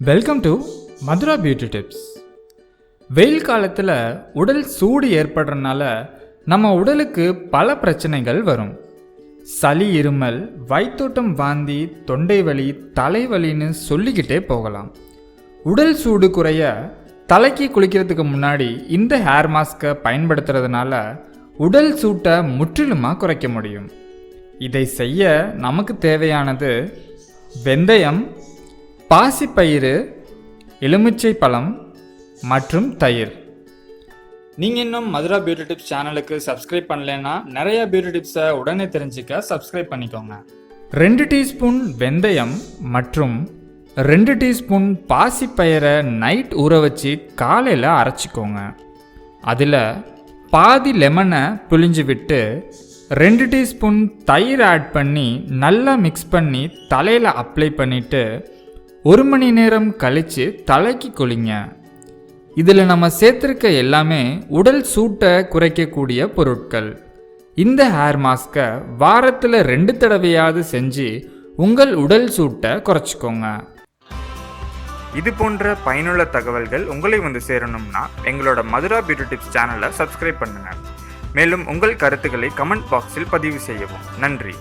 Welcome to Madhura beauty tips வெயில் காலத்தில் உடல் சூடு ஏற்படுறதுனால நம்ம உடலுக்கு பல பிரச்சனைகள் வரும். சளி இருமல் வயிற்றோட்டம் வாந்தி தொண்டை வலி தலைவலின்னு சொல்லிக்கிட்டே போகலாம். உடல் சூடு குறைய தலைக்கு குளிக்கிறதுக்கு முன்னாடி இந்த ஹேர் மாஸ்கை பயன்படுத்துறதுனால உடல் சூட்டை முற்றிலுமாக குறைக்க முடியும். இதை செய்ய நமக்கு தேவையானது வெந்தயம் பாசிப்பயிறு எலுமிச்சை பழம் மற்றும் தயிர். நீங்கள் இன்னும் மதுரா பியூட்டி டிப்ஸ் சேனலுக்கு சப்ஸ்கிரைப் பண்ணலைன்னா நிறைய பியூட்டி டிப்ஸை உடனே தெரிஞ்சுக்க சப்ஸ்கிரைப் பண்ணிக்கோங்க. ரெண்டு டீஸ்பூன் வெந்தயம் மற்றும் ரெண்டு டீஸ்பூன் பாசிப்பயிரை நைட் ஊற வச்சு காலையில் அரைச்சிக்கோங்க. அதில் பாதி லெமனை புழிஞ்சு விட்டு ரெண்டு டீஸ்பூன் தயிர் ஆட் பண்ணி நல்லா மிக்ஸ் பண்ணி தலையில் அப்ளை பண்ணிவிட்டு ஒரு மணி நேரம் கழித்து தலைக்கு குளிங்க. இதில் நம்ம சேர்த்துருக்க எல்லாமே உடல் சூட்டை குறைக்கக்கூடிய பொருட்கள். இந்த ஹேர் மாஸ்கை வாரத்தில் ரெண்டு தடவையாவது செஞ்சு உங்கள் உடல் சூட்டை குறைச்சிக்கோங்க. இது போன்ற பயனுள்ள தகவல்கள் உங்களை வந்து சேரணும்னா எங்களோட மதுரா பியூட்டி டிப்ஸ் சேனலை சப்ஸ்கிரைப் பண்ணுங்கள் மேலும் உங்கள் கருத்துக்களை கமெண்ட் பாக்ஸில் பதிவு செய்யவும். நன்றி.